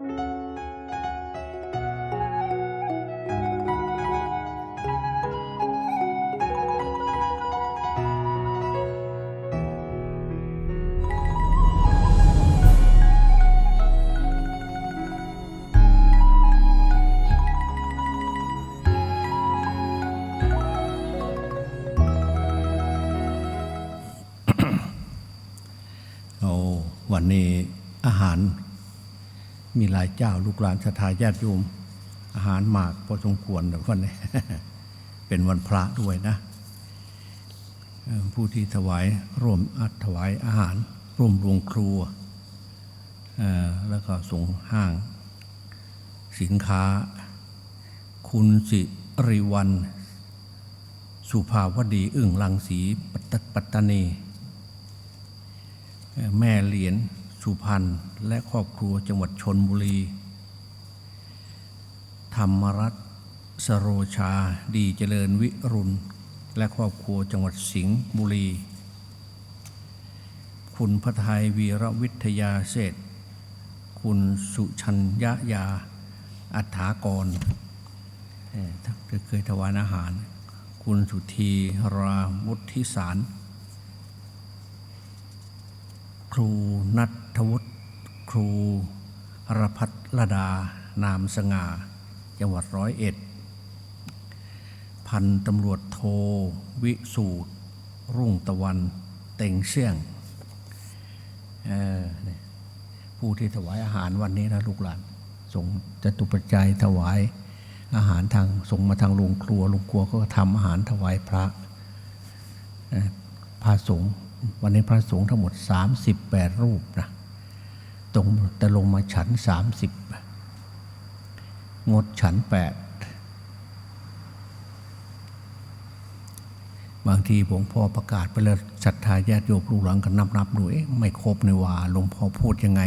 วันนี้อาหาร มีหลายเจ้าลูกหลานศรัทธาญาติโยม อาหารมากพอสมควรแต่วันนี้เป็นวันพระด้วยนะ ผู้ที่ถวายร่วมอัดถวายอาหาร ร่วมรวงครัว แล้วก็ส่งห้าง สินค้า คุณสิริวัน สุภาวดีอึ่งลังสีปัตตปัตตานี แม่เหรียญ สุพรรณและครอบครัวจังหวัดชนบุรี ธรรมรัตน์สโรชาดีเจริญวิรุณ และครอบครัวจังหวัดสิงห์บุรี คุณพระไทยวีรวิทยาเศษ คุณสุชัญญายา อัฐากรเอ่อเคยถวายอาหาร คุณสุธีราวุฒิสาร ครูนัทวุฒิครูรพัฒรดา นามสง่า จังหวัดร้อยเอ็ด พันตำรวจโทวิสูตร รุ่งตะวัน เต็งเสี่ยง ผู้ที่ถวายอาหารวันนี้นะลูกหลาน ส่งจตุปัจจัยถวายอาหารทางส่งมาทางโรงครัวโรงครัวก็ทำอาหารถวายพระพระสงฆ์ วันนี้พระสงฆ์ทั้งหมด 38 รูปนะตรงแต่ลงมาฉัน 30 งดฉัน 8 บางทีหลวงพ่อประกาศไปแล้วศรัทธาญาติโยมลูกหลังกันนับนับๆดูเอ๊ะไม่ครบในว่าหลวงพ่อพูดยังไง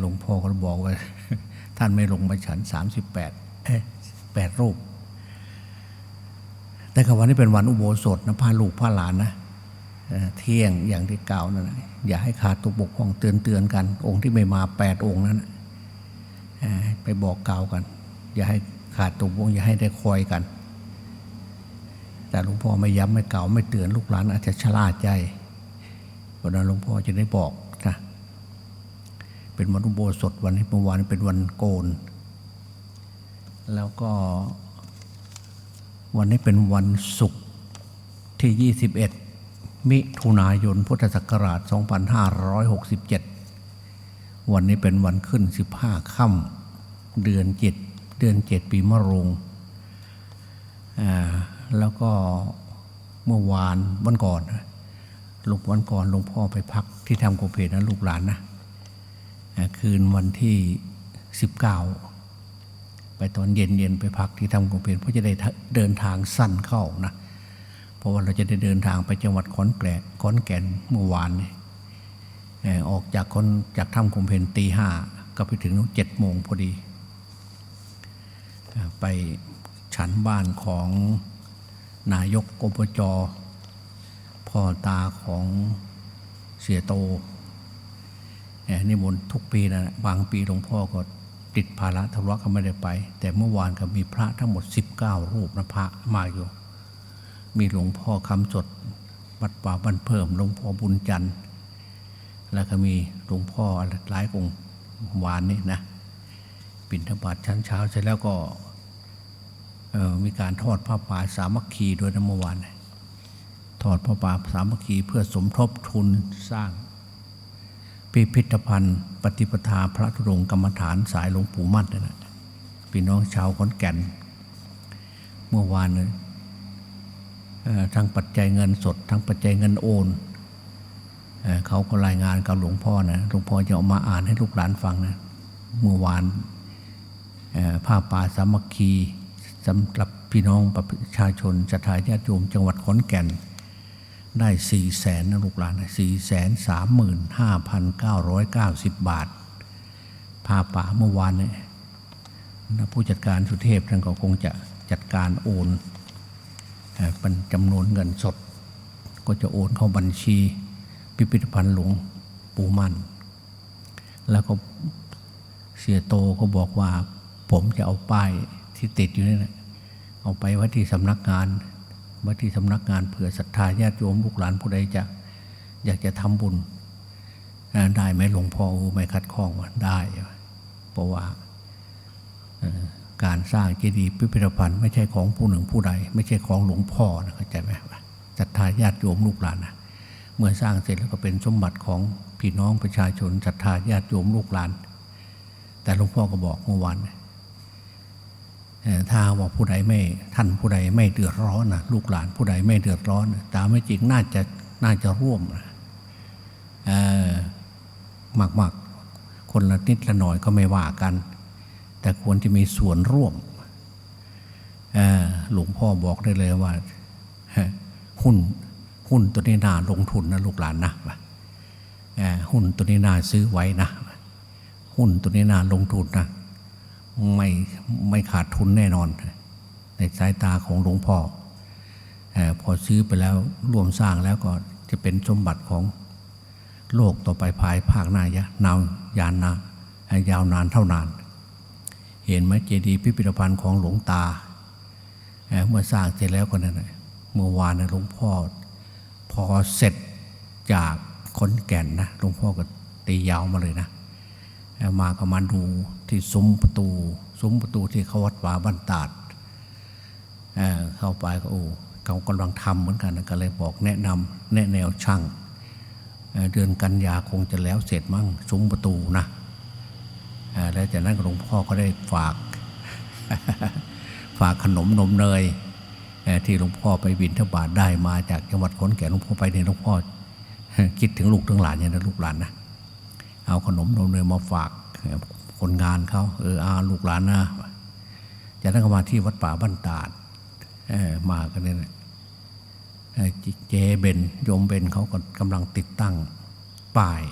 หลวงพ่อก็บอกว่า ท่านไม่ลงมาฉัน 38เอ๊ะแปดรูป แต่กับวันนี้เป็นวันอุโบสถนะพาลูกพาหลานนะ เที่ยงอย่างที่กล่าวนั่นนะอย่าให้ขาดตัวบกพร่องเตือนเตือนๆกัน องค์ที่ไม่มาแปดองค์นั้นไปบอกกล่าวกัน อย่าให้ขาดตัวบกอย่าให้ได้คอยกัน แต่หลวงพ่อไม่ย้ำไม่เก่าวไม่เตือนลูกหลานอาจจะชะล่าใจวันนั้นหลวงพ่อจะได้บอกนะเป็นวันอุโบสถวันนี้เมื่อวานเป็นวันโกน แล้วก็วันนี้เป็นวันศุกร์ที่ 21 มิถุนายนพุทธศักราช 2567 วันนี้เป็นวันขึ้น 15 ค่ำเดือนเจ็ดเดือนเจ็ดปีมะโรงอ่าแล้วก็เมื่อวานวันก่อนลูกวันก่อนหลวงพ่อไปพักที่ทำโกเพนะลูกหลานนะคืนวันที่ 19 ไปตอนเย็นเย็นไปพักที่ทำกเพนเพราะจะได้เดินทางสั้นเข้านะ ราะว่าเราจะได้เดินทางไปจังหวัดขอนแก่นขอนแก่นเมื่อวานนี่ออกจากคนจากถ้ำกองเพลนตีห้าก็ไปถึงเจ็ดโมงพอดี ไปฉันบ้านของนายกอบจพ่อตาของเสียโตนี่ยนิมนทุกปีนะบางปีหลวงพ่อก็ติดภาระธุระก็ไม่ได้ไป แต่เมื่อวานก็มีพระทั้งหมด 19 รูปนะพระมาอยู่ มีหลวงพ่อคำสดวัดป่าบ้านเพิ่มหลวงพ่อบุญจันทร์แล้วก็มีหลวงพ่อหลายองค์วานนี่นะปิณฑบาตชั้นเช้าเสร็จแล้วก็มีการทอดผ้าป่าสามัคคีด้วยนะเมื่อวานทอดผ้าป่าสามัคคีเพื่อสมทบทุนสร้าง พิพิธภัณฑ์ ปฏิปทาพระธุดงกรรมฐานสายหลวงปู่มั่นนั่นนะพี่น้องชาวขอนแก่น เมื่อวานเลย ทั้งปัจจัยเงินสด ทั้งปัจจัยเงินโอนเอเขาก็รายงานกับหลวงพ่อนะหลวงพ่อจะเอามาอ่านให้ลูกหลานฟังนะเมื่อวานผ้าป่าสามัคคีสำหรับพี่น้องประชาชนศรัทธาญาติโยมจังหวัดขอนแก่น ได้สี่แสนนะลูกหลานสี่แสนสามหมื่นห้าพันเก้าร้อยเก้าสิบบาท ผ้าป่าเมื่อวานเนี่ยผู้จัดการสุเทพท่านก็คงจะจัดการโอน เป็นจำนวนเงินสด ก็จะโอนเข้าบัญชี พิพิธภัณฑ์หลวงปู่มัน แล้วก็เสียโตก็บอกว่า ผมจะเอาป้ายที่ติดอยู่นี่แหละเอาไปไว้ที่สำนักงานไว้ที่สำนักงานเผื่อศรัทธาญาติโยมลูกหลานผู้ใดจะอยากจะทำบุญได้ไหมหลวงพ่อไม่คัดข้องว่าได้ เพราะว่า การสร้างเจดีย์พิพิธภัณฑ์ไม่ใช่ของผู้หนึ่งผู้ใด ไม่ใช่ของหลวงพ่อนะเข้าใจไหมว่าศรัทธาญาติโยมลูกหลานนะเมื่อสร้างเสร็จแล้วก็เป็นสมบัติของพี่น้องประชาชนศรัทธาญาติโยมลูกหลาน แต่หลวงพ่อก็บอกเมื่อวานถ้าว่าผู้ใดไม่ท่านผู้ใดไม่เดือดร้อนนะลูกหลานผู้ใดไม่เดือดร้อนตามไม่จริงน่าจะน่าจะร่วมนะเอ่อมากๆคนละนิดละหน่อยก็ไม่ว่ากัน แต่ควรจะมีส่วนร่วมหลวงพ่อบอกได้เลยว่าหุ้นหุ้นตัวนี้น่าลงทุนนะลูกหลานนะหุ้นตัวนี้น่าซื้อไว้นะ หุ้นตัวนี้น่าลงทุนนะไม่ไม่ขาดทุนแน่นอน ในสายตาของหลวงพ่ออพอซื้อไปแล้วรวมสร้างแล้วก็จะเป็นสมบัติของโลกต่อไปภายภาคหน้ายะนาวยานนายาวนานเท่านาน เห็นไหมเจดีย์พิพิธภัณฑ์ของหลวงตาเมื่อสร้างเสร็จแล้วก็นั่นะเมื่อวานนะหลวงพ่อ พอเสร็จจากขนแก่นนะหลวงพ่อก็ตียาวมาเลยนะมาก็มาดูที่ซุ้มประตู ซุ้มประตูที่เขาวัดวาบ้านตาดเเข้าไปก็โอ้เขากำลังทำเหมือนกันนะก็เลยบอกแนะนำแนะแนวช่างเเดือนกันยาคงจะแล้วเสร็จมั้งซุ้มประตูนะ แล้วจากนั้นหลวงพ่อก็ได้ฝาก ฝากขนมนมเนยที่หลวงพ่อไปบินทบาทได้มาจากจังหวัดขอนแก่นหลวงพ่อไปเนี่ยหลวงพ่อคิดถึงลูกทั้งหลานเนี่ยนะลูกหลานนะเอาขนมนมเนยมาฝากคนงานเขาเอออาลูกหลานนะจากนั้นก็มาที่วัดป่าบ้านตาดมากันเนี่ยเอ่อเจเบนโยมเบนเขาก็กำลังติดตั้งป้าย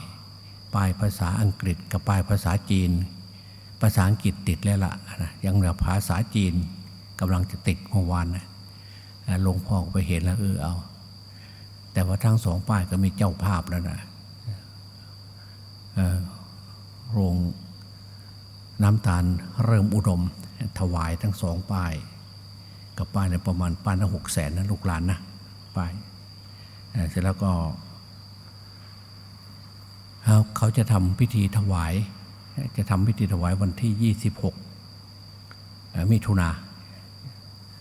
ป้ายภาษาอังกฤษกับป้ายภาษาจีน ภาษาอังกฤษติดแล้วล่ะนะยังเหลือภาษาจีนกำลังจะติดเมื่อวานนะหลวงพ่อไปเห็นแล้วเออเอา แต่ว่าทั้งสองป้ายก็มีเจ้าภาพแล้วนะเออโรงน้ำตาลเริ่มอุดม ถวายทั้งสองป้าย กับป้ายในประมาณป้ายละหกแสนนะลูกหลานนะป้ายเสร็จแล้วก็ เขาจะทำพิธีถวาย จะทำพิธีถวายวันที่ 26มิถุนา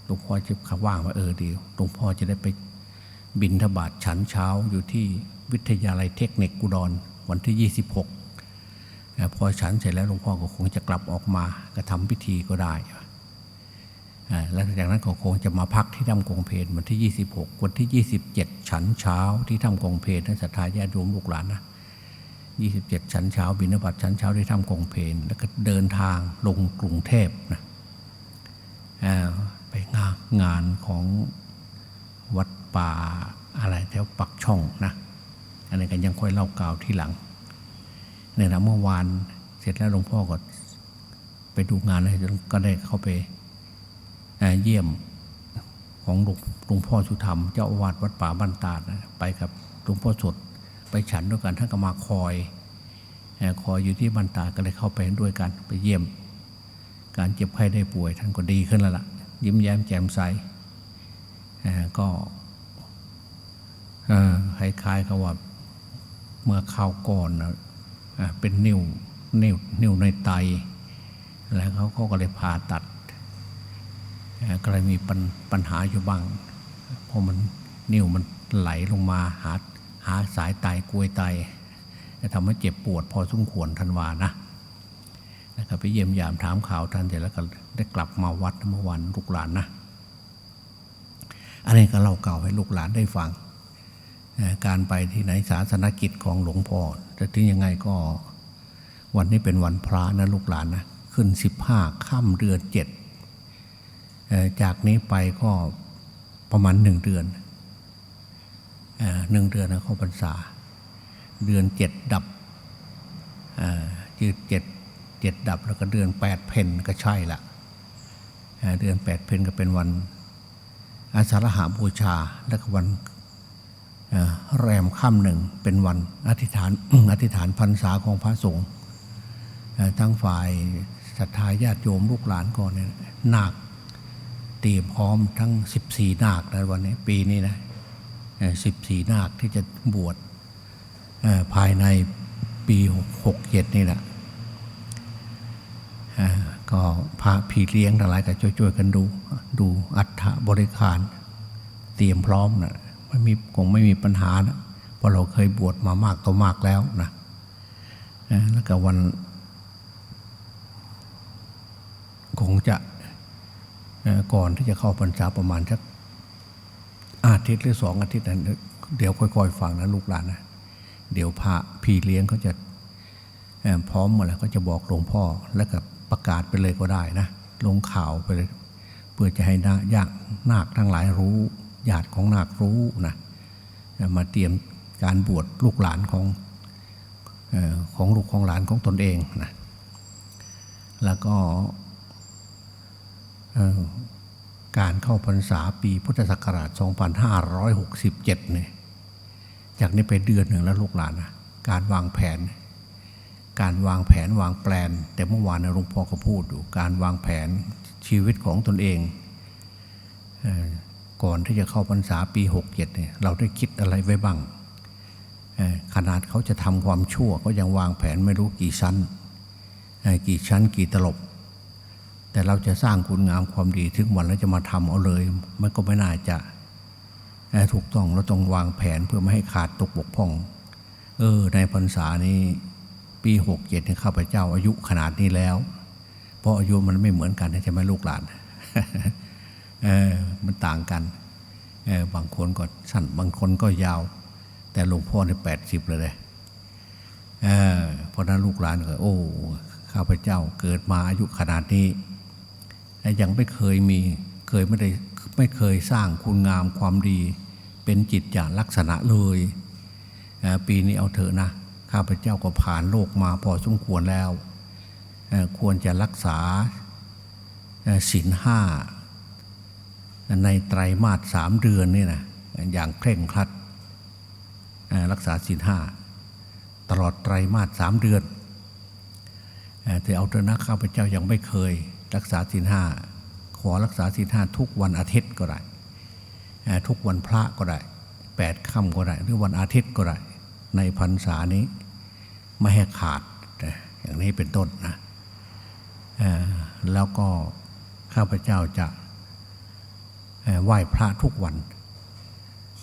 หลวงพ่อจะขว่างว่าเออดีหลวงพ่อจะได้ไปบินทบาทฉันเช้าอยู่ที่วิทยาลัยเทคนิคกุดรวันที่ 26 พอฉันเสร็จแล้วหลวงพ่อก็คงจะกลับออกมาก็ทำพิธีก็ได้แล้วจากนั้นก็คงจะมาพักที่ถ้ำกงเพนวันที่ 26 วันที่ 27 ฉันเช้าที่ถ้ำกงเพนนักศรัทธาญาติโยมลูกหลานนะ 27 ชั้นเช้า บิณฑบาตชั้นเช้าที่ถ้ำกงเพนแล้วก็เดินทางลงกรุงเทพนะไปงานงานของวัดป่าอะไรแถวปักช่องนะอันนี้กันยังค่อยเล่ากล่าวที่หลังเนี่ยนะเมื่อวานเสร็จแล้วหลวงพ่อก็ไปดูงานเลยก็ได้เข้าไปเอ่อเยี่ยมของหลวงหลวงพ่อสุธรรม เจ้าอาวาสวัดป่าบ้านตาดนะไปกับหลวงพ่อสด ไปฉันด้วยกันท่านก็มาคอยคอยอยู่ที่บ้านตาก็เลยเข้าไปด้วยกันไปเยี่ยม การเจ็บไข้ได้ป่วยท่านก็ดีขึ้นแล้วล่ะ ยิ้มแย้มแจ่มใสก็คล้ายๆกับว่าเมื่อข่าวก่อนนะเป็นนิ้วนิ้วนิ้วในไต แล้วเขาเขาก็เลยผ่าตัดก็เลยมีปัญปญหาอยู่บ้างเพราะมันนิ้วมันไหลลงมาหา หาสายไตกลวยไตจะทำให้เจ็บปวดพอสมควรทันวานะนะครับไปเยี่ยมยามถามข่าวท่านเสร็จแล้วก็ได้กลับมาวัดเมื่อวันลูกหลานนะอันนี้ก็เล่าเก่าให้ลูกหลานได้ฟัง การไปที่ไหนศาสนกิจของหลวงพ่อแต่ถึงยังไงก็วันนี้เป็นวันพระนะลูกหลานนะขึ้นสิบห้าค่ำเดือนเจ็ดจากนี้ไปก็ประมาณหนึ่งเดือน หนึ่งเดือนเข้าพรรษา เดือนเจ็ดดับจืดเจ็ดเจ็ดดับแล้วก็เดือนแปดเพนก็ใช่ละเอ่อเดือนแปดเพนก็เป็นวันอาสาฬหาบูชาและก็วันแรมค่ำหนึ่งเป็นวันอธิษฐานอธิษฐานพรรษาของพระสงฆ์ทั้งฝ่ายศรัทธาญาติโยมลูกหลานก่อนเนี่ยนาคเตรียมพร้อมทั้ง 14 นาคในวันนี้ปีนี้นะ สิบสี่นาคที่จะบวชภายในปีหกเจ็ดนี่แหละก็พระพี่เลี้ยงทั้งหลายก็ช่วยๆกันดู ดูอัฐบริขาร เตรียมพร้อมนะไม่มีคงไม่มีปัญหานะเพราะเราเคยบวชมามากต่อมากแล้วนะแล้วก็วัน คงจะก่อนที่จะเข้าพรรษาประมาณสัก อาทิตย์หรือสองอาทิตย์นั้นเดี๋ยวค่อยๆฟังนะลูกหลานนะเดี๋ยวพระพี่เลี้ยงเขาจะพร้อมหมดแล้วก็จะบอกหลวงพ่อแล้วก็ประกาศไปเลยก็ได้นะลงข่าวไปเลย เพื่อจะให้นาญาตินาคทั้งหลายรู้ญาติของนาครู้นะมาเตรียมการบวชลูกหลานของอของลูกของหลานของตนเองนะแล้วก็ การเข้าพรรษาปีพุทธศักราช 2567 เนี่ย จากนี้ไปเดือนหนึ่งแล้วลูกหลานนะการวางแผน การวางแผนวางแปลน แต่เมื่อวานนะหลวงพ่อก็พูดอยู่ การวางแผนชีวิตของตนเองเออก่อนที่จะเข้าพรรษาปี 67 เนี่ย เราได้คิดอะไรไว้บ้าง ขนาดเขาจะทำความชั่วก็ยังวางแผนไม่รู้กี่ชั้น กี่ชั้นกี่ตลบ แต่เราจะสร้างคุณงามความดีถึงวันแล้วจะมาทำเอาเลย มันก็ไม่น่าจะเอ่อถูกต้องเราต้องวางแผนเพื่อไม่ให้ขาดตกบกพร่อง เออ ในพรรษานี้ปีหกเจ็ดที่ข้าพเจ้าอายุขนาดนี้แล้ว เพราะอายุมันไม่เหมือนกันใช่ไหมลูกหลานเออมันต่างกันเออบางคนก็สั้นบางคนก็ยาว แต่หลวงพ่อเนี่ยแปดสิบเลยเลยเออเพราะนั้นลูกหลานก็โอ้ข้าพเจ้าเกิดมาอายุขนาดนี้ ยังไม่เคยมีเคยไม่ได้ไม่เคยสร้างคุณงามความดี เป็นจิตจางลักษณะเลย ปีนี้เอาเถอะนะ ข้าพเจ้าก็ผ่านโลกมาพอสมควรแล้ว ควรจะรักษาศีลห้าในไตรมาสสามเดือนนี่นะอย่างเคร่งครัดรักษาศีลห้าตลอดไตรมาสสามเดือนแต่เอาเถอะนะข้าพเจ้ายังไม่เคย รักษาศีลห้าขอรักษาศีลห้าทุกวันอาทิตย์ก็ได้ทุกวันพระก็ได้แปดค่ำก็ได้ หรือวันอาทิตย์ก็ได้ ในพรรษานี้ ไม่ให้ขาดอย่างนี้เป็นต้นนะแล้วก็ข้าพเจ้าจะไหว้พระทุกวัน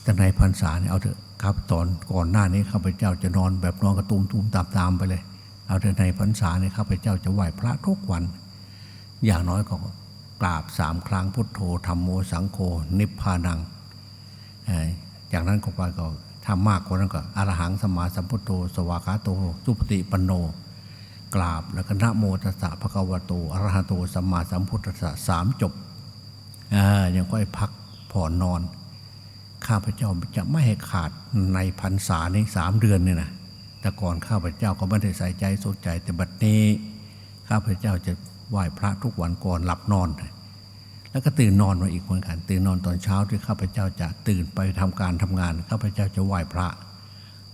แต่ในพรรษาเนี่ยเอาเถอะครับตอนก่อนหน้านี้ข้าพเจ้าจะนอนแบบนอนกระตุมตุมตามตามๆไปเลย เอาเถอะในพรรษาเนี่ยข้าพเจ้าจะไหว้พระทุกวัน อย่างน้อยก็กราบสามครั้งพุทโธธรรมโมสังโฆนิพพานังจากนั้นก็ไปก็ทำมากกว่านั้นก็อรหังสมมาสัมพุทโธสวากาโตสุปฏิปันโน กราบแล้วก็นะโมตัสสะภะควะโตอรหะโตสัมมาสัมพุทธัสสะสามจบยังค่อยพักผ่อนนอน ข้าพเจ้าจะไม่ให้ขาดในพรรษานี้สามเดือนเนี่ยนะแต่ก่อนข้าพเจ้าก็ไม่ได้ใส่ใจสนใจแต่บัดนี้ ข้าพเจ้าจะ ไหว้พระทุกวันก่อนหลับนอน แล้วก็ตื่นนอนมาอีกเหมือนกัน ตื่นนอนตอนเช้าที่ข้าพเจ้าจะตื่นไปทำการทำงานข้าพเจ้าจะไหว้พระ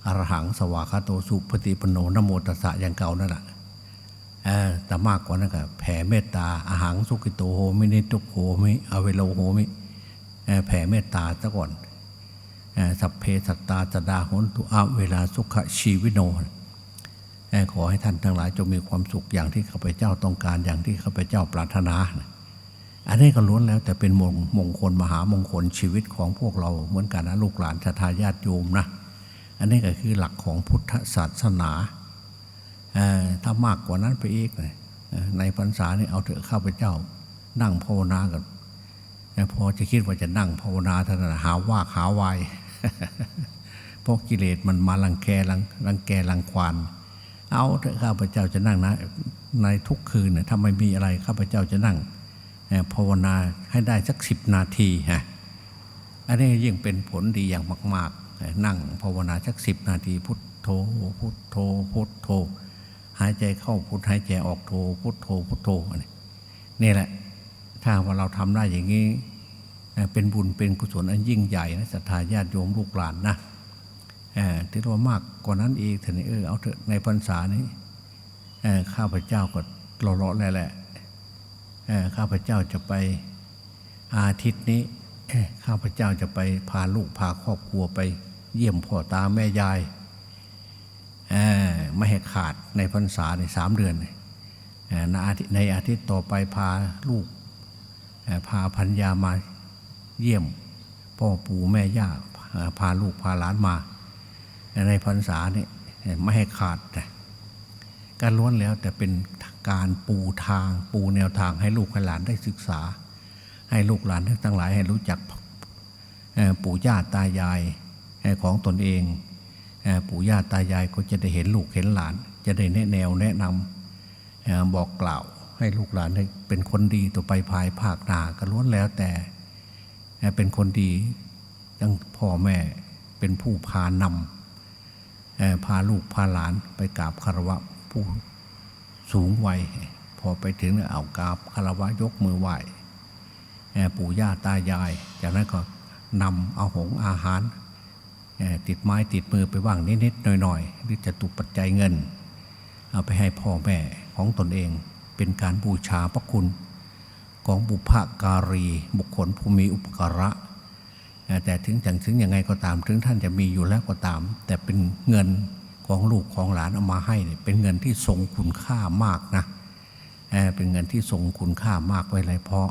อรหังสวากาโตสุปฏิปโนนโมตัสสะอย่างเก่านั่นแหละแต่มากกว่านั้นก็แผ่เมตตาอาหังสุกิโตโหมินิตุกโหมิอเวโลโหมิแผ่เมตตาซะก่อนสัพเพสัตตาจดาหนตุอาเวลาสุขชีวิโน ขอให้ท่านทั้งหลายจงมีความสุขอย่างที่ข้าพเจ้าต้องการอย่างที่ข้าพเจ้าปรารถนา อันนี้ก็ล้วนแล้วแต่เป็นมงมงคลมหามงคลชีวิตของพวกเราเหมือนกันนะลูกหลานชาทายาติโยมนะอันนี้ก็คือหลักของพุทธศาสนาถ้ามากกว่านั้นไปอีกในพรรษานี่เอาเถอะข้าพเจ้า นั่งภาวนากันพอจะคิดว่าจะนั่งภาวนาเท่านั้นหาว่าหาวายเพราะกิเลสมันมาลังแกลังรังแกรังควาน เอาเถอะข้าพเจ้าจะนั่งนะในทุกคืนเนี่ยถ้าไม่มีอะไรข้าพเจ้าจะนั่งภาวนาให้ได้สักสิบนาทีฮะอันนี้ยิ่งเป็นผลดีอย่างมาก ๆ นั่งภาวนาสักสิบนาทีพุทโธพุทโธพุทโธ หายใจเข้าพุทหายใจออกโธพุทโธพุทโธนี่แหละ ถ้าว่าเราทำได้อย่างนี้ เป็นบุญเป็นกุศลอันยิ่งใหญ่นะศรัทธาญาติโยมลูกหลานนะ ที่ว่ามากกว่านั้นอีกเถอะนี่เออเอาเถอะในพรรษานี้อ่อข้าพเจ้าก็รอรอแล้วแหละอ่อข้าพเจ้าจะไปอาทิตย์นี้ข้าพเจ้าจะไปพาลูกพาครอบครัวไป เยี่ยมพ่อตาแม่ยายอ่อไม่ให้ขาดในพรรษาในสามเดือนอ่อในอาทิตย์ในอาทิตย์ต่อไปพาลูกพาพันยามาเยี่ยมพ่อปู่แม่ย่าพาลูกพาหลานมา ในพรรษานี่ไม่ให้ขาดการล้วนแล้วแต่เป็นการปูทางปูแนวทางให้ลูกให้หลานได้ศึกษา ให้ลูกหลานทั้งหลายให้รู้จักปู่ย่าตายายของตนเอง ปู่ย่าตายายก็จะได้เห็นลูกเห็นหลาน จะได้แนะแนวแนะนำบอกกล่าวให้ลูกหลานได้เป็นคนดีต่อไปภายภาคหน้าก็ล้วนแล้วแต่เป็นคนดีทั้งพ่อแม่เป็นผู้พานำ พาลูกพาหลานไปกราบคารวะผู้สูงวัยพอไปถึงเอากราบคารวะยกมือไหว้เอ่อปู่ย่าตายาย จากนั้นก็นำเอาหงอาหาร ติดไม้ติดมือไปว่างนิดๆหน่อยๆหรือจะตุปัจจัยเงิน เอาไปให้พ่อแม่ของตนเองเป็นการบูชาพระคุณ ของบุพการีบุคคลผู้มีอุปการะ แต่ถึงจังถึงยังไงก็ตาม ถึงท่านจะมีอยู่แล้วก็ตาม แต่เป็นเงินของลูกของหลานเอามาให้เนี่ยเป็นเงินที่ทรงคุณค่ามากนะเป็นเงินที่ทรงคุณค่ามากไว้เลยเพราะ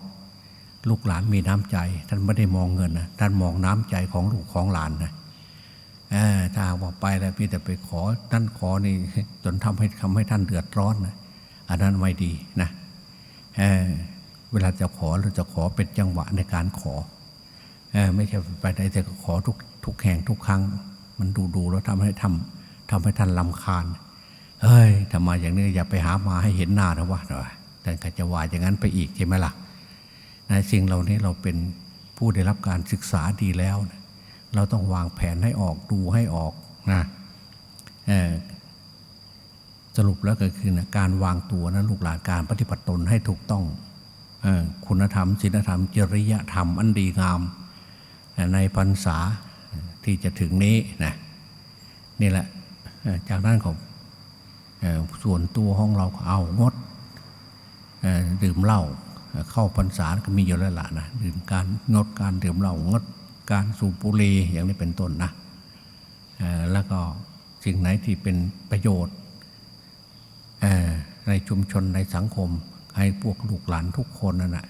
ลูกหลานมีน้ำใจ ท่านไม่ได้มองเงินนะท่านมองน้ำใจของลูกของหลานนะถ้าหากว่าไปแล้วพี่แต่ไปขอท่านขอนี่จนทำให้ทำให้ท่านเดือดร้อนนะอันนั้นไม่ดีนะเเวลาจะขอเราจะขอเป็นจังหวะในการขอ ไม่ใช่ไปไหนแต่ก็ขอทุกทุกแห่งทุกครั้ง มันดูดูแล้วทำให้ทำทำให้ท่านลำคาญเฮ้ยทำมาอย่างนี้อย่าไปหามาให้เห็นหน้านะวะหน่อยแต่ก็จะว่าอย่างนั้นไปอีกใช่ไหมล่ะนะสิ่งเหล่านี้เราเป็นผู้ได้รับการศึกษาดีแล้วนะเราต้องวางแผนให้ออกดูให้ออกนะเออสรุปแล้วก็คือนะการวางตัวนะลูกหลานการปฏิบัติตนให้ถูกต้องอคุณธรรมศีลธรรม จริยธรรมอันดีงาม ในพรรษาที่จะถึงนี้นะนี่แหละจากนั้นของเอ่อส่วนตัวห้องเราเอางดดื่มเหล้าเข้าพรรษาก็มีอยู่แล้วล่ะนะดื่มการงดการดื่มเหล้างดการสูบบุหรี่อย่างนี้เป็นต้นนะแล้วก็สิ่งไหนที่เป็นประโยชน์ในชุมชนในสังคมให้พวกลูกหลานทุกคนนั่นแหะ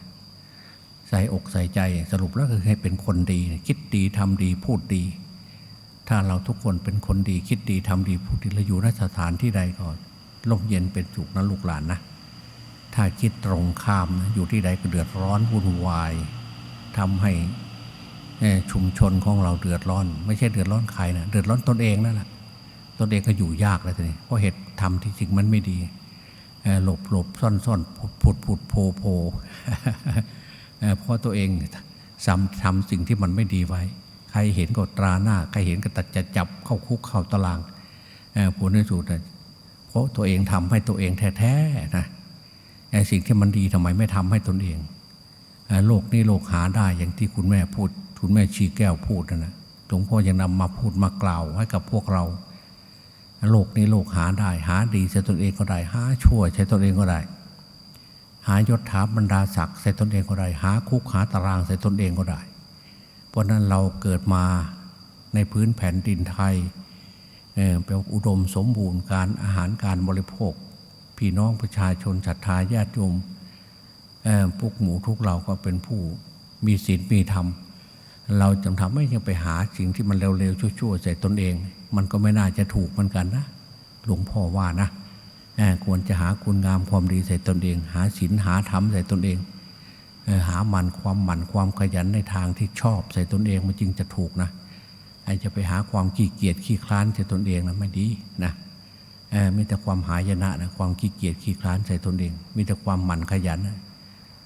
ใส่อกใส่ใจสรุปแล้วคือให้เป็นคนดี คิดดีทำดีพูดดี ถ้าเราทุกคนเป็นคนดี คิดดีทำดีพูดดีแล้วอยู่นสถานที่ใดก็ร่มเย็นเป็นสุขนะลูกหลานนะถ้าคิดตรงข้ามนะอยู่ที่ใดก็เดือดร้อนวุ่นวายทำให้ชุมชนของเราเดือดร้อน ไม่ใช่เดือดร้อนใครนะเดือดร้อนตนเองนั่นแหละตนเองก็อยู่ยากแล้วทีนี้เพราะเหตุทำที่จริงมันไม่ดีหลบหลบซ่อนซ่อนผุดผุดผุดโพโพ เพราะตัวเองทำทำสิ่งที่มันไม่ดีไว้ ใครเห็นก็ตราหน้า ใครเห็นก็ตัดจะจับเข้าคุกเข้าตารางผลในสุดน่ะเพราะตัวเองทำให้ตัวเองแท้ๆนะไอ้สิ่งที่มันดีทำไมไม่ทำให้ตนเองโลกนี้โลกหาได้อย่างที่คุณแม่พูด คุณแม่ชีแก้วพูดนะนะหลวงพ่อยังนำมาพูดมากล่าวให้กับพวกเรา โลกนี้โลกหาได้ หาดีใช้ตนเองก็ได้ หาชั่วใช้ตนเองก็ได้ หายศถาบรรดาศักดิ์ใส่ตนเองก็ได้ หาคุกหาตารางใส่ตนเองก็ได้ เพราะนั้นเราเกิดมาในพื้นแผ่นดินไทยเป็นอุดมสมบูรณ์การอาหารการบริโภค พี่น้องประชาชนศรัทธาญาติโยมพวกหมูทุกเราก็เป็นผู้มีศีลมีธรรม เราจงทำไม่ยังไปหาสิ่งที่มันเร็วๆชั่วๆใส่ตนเอง มันก็ไม่น่าจะถูกเหมือนกันนะ หลวงพ่อว่านะ ควรจะหาคุณงามความดีใส่ตนเอง หาศีลหาธรรมใส่ตนเองเอ่อหามันความหมันความขยันในทางที่ชอบใส่ตนเองมันจึงจะถูกนะไอจะไปหาความขี้เกียจขี้คลานใส่ตนเองนะไม่ดีนะมีแต่ความหายนะนะความขี้เกียจขี้คลานใส่ตนเอง มีแต่ความหมันขยัน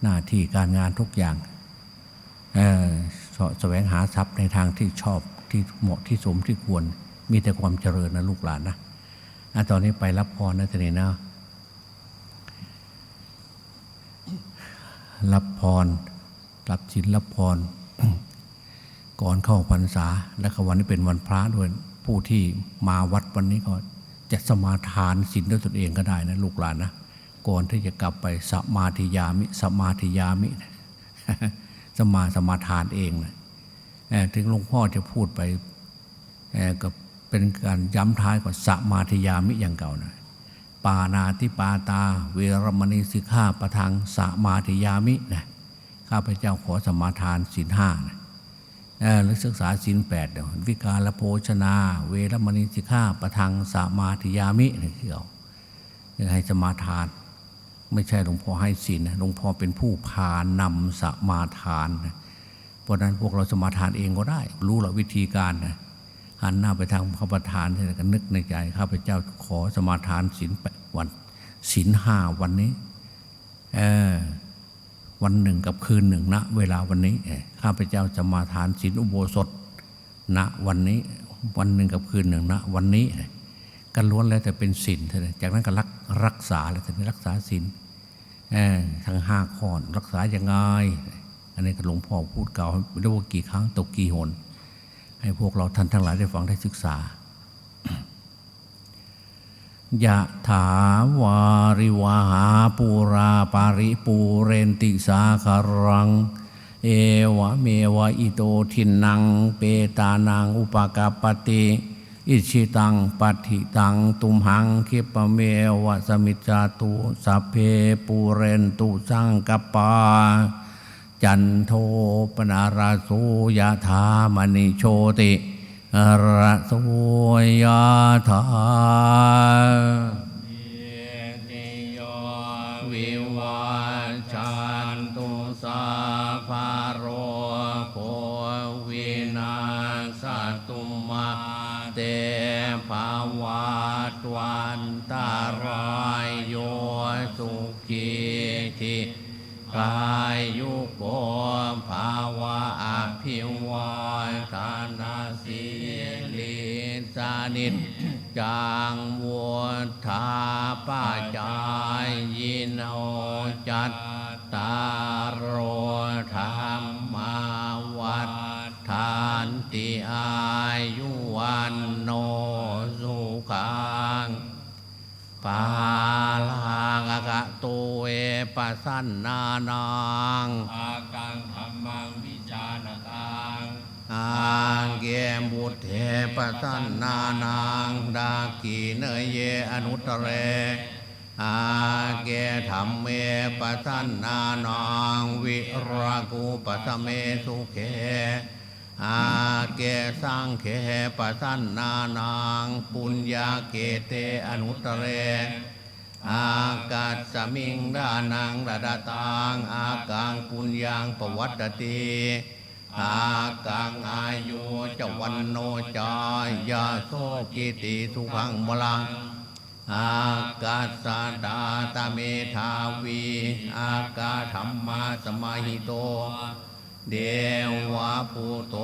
หน้าที่การงานทุกอย่างสแสวงหาทรัพย์ในทางที่ชอบที่เหมาะที่สมที่ควร มีแต่ความเจริญนะลูกหลานนะ อะตอนนี้ไปรับพรนะทีนี้นะรับพร รับศีลรับพร ก่อนเข้าพรรษา และก็วันนี้เป็นวันพระด้วย ผู้ที่มาวัดวันนี้ก็จะสมาทานศีลด้วยตนเองก็ได้นะลูกหลานนะก่อนที่จะกลับไปสมาธิยามิสมาธิยามิ สมาสมาทานเองนะเอ่อถึงหลวงพ่อจะพูดไปเอ่อก็ เป็นการย้ำท้ายก่อนสมาธิยามิอย่างเก่านะปานาติปาตา เวรมณีสิกขาประทังสมาธิยามินะข้าพเจ้าขอสมาทานศีลห้านะเอ่อหรือศึกษาศีลแปดเดี๋ยววิการละโภชนา เวรมณีสิกขาประทังสมาธิยามินี่คือเอาให้สมาทาน ไม่ใช่หลวงพ่อให้ศีลนะหลวงพ่อเป็นผู้พานำสมาทานนะเพราะนั้นพวกเราสมาทานเองก็ได้ รู้หลักวิธีการนะ หันหน้าไปทางพระประธานที่ก็นึกในใจข้าพเจ้าขอสมาทานศีลแปดวันศีลห้าวันนี้เออวันหนึ่งกับคืนหนึ่งณเวลาวันนี้ข้าพเจ้าจะมาทานศีลอุโบสถณวันนี้วันหนึ่งกับคืนหนึ่งณวันนี้กันล้วนแล้วแต่เป็นศีลเท่านั้นจากนั้นก็รักรักษาแล้วแต่รักษาศีลทั้งห้าข้อรักษายังไงอันนี้ก็หลวงพ่อพูดเก่าไม่รู้ว่ากี่ครั้งตกกี่หน ให้พวกเราท่านทั้งหลายได้ฟังได้ศึกษายะถาวาริวาหาปูราปาริปูเรนติสาคารัง เอวะเมวะอิโตทินัง เปตานังอุปกาปติอิชิตังปัติตัง ตุมหังคิปะเมวะสมิจจาตุสัพเพปูเรนตุสังกปา จันโทปนาราโสยาธามณิโชติระโสยาธา นิจจังวุธาปาจายยินโอจัตตารโรธรรมาวัฏฐานติอายุวันโนสุขังปาลังกะตุเอปะสันนานัง อังเกบุตเทปะสันนานังดากีเนยเยอนุตเรอาเกธรรมเมปะสันนานังวิรากูปสเมสุเขอาเกสังเขปะสันนานังปุญญาเกเตอนุตเร อากาศสมิงดานังระดาตังอากังปุญญังปวัตติ อากังอายุจวันโนจายาโสกิติสุขังบลังอากาศสดาตเมธาวี อากาธรรมาสมาหิโต เดวะภูโต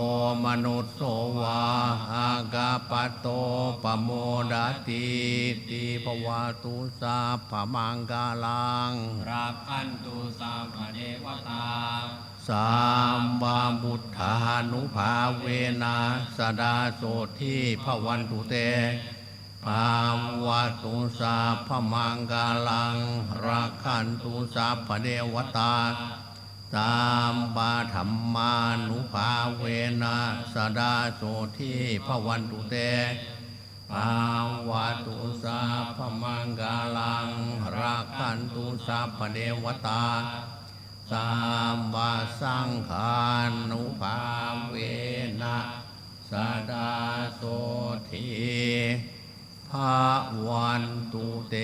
มนุสโสวา อากาปโตปโมดาติติภวาตุสาภมังกาลังรักขันตุสัมภเดวตา สามบาบุทธานุภาเวนะสดาโสที่พระวันตุเตภาวะตุสาพมังกาลังรักขันตุสาพเดวตา ตามบาธรรมานุภาเวนะสดาโสที่พระวันตุเตภาวะตุสาพมังกาลังรักขันตุสาพเดวตา สามบาสังฆานุภาเวนะสดาโสทีภาวันตุเต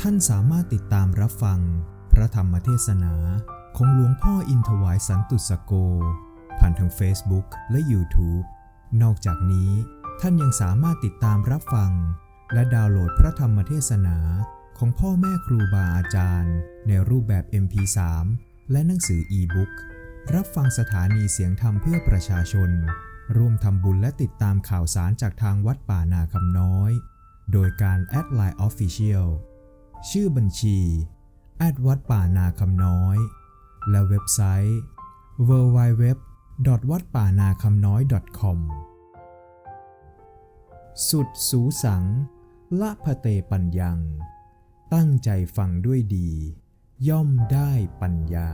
ท่านสามารถติดตามรับฟัง พระธรรมเทศนาของหลวงพ่ออินทวายสันตุสโก ผ่านทาง Facebook และ YouTube นอกจากนี้ท่านยังสามารถติดตามรับฟัง และดาวน์โหลดพระธรรมเทศนาของพ่อแม่ครูบาอาจารย์ ในรูปแบบ MP3 และหนังสืออีบุ๊กรับฟังสถานีเสียงธรรมเพื่อประชาชน ร่วมทำบุญและติดตามข่าวสารจากทางวัดป่านาคำน้อย โดยการแอดไลน์ Official ชื่อบัญชีแอดวัดป่านาคำน้อย และเว็บไซต์ www. วัดป่านาคำน้อย .com สุดสูสัง ละพะเตปัญญัง ตั้งใจฟังด้วยดี ย่อมได้ปัญญา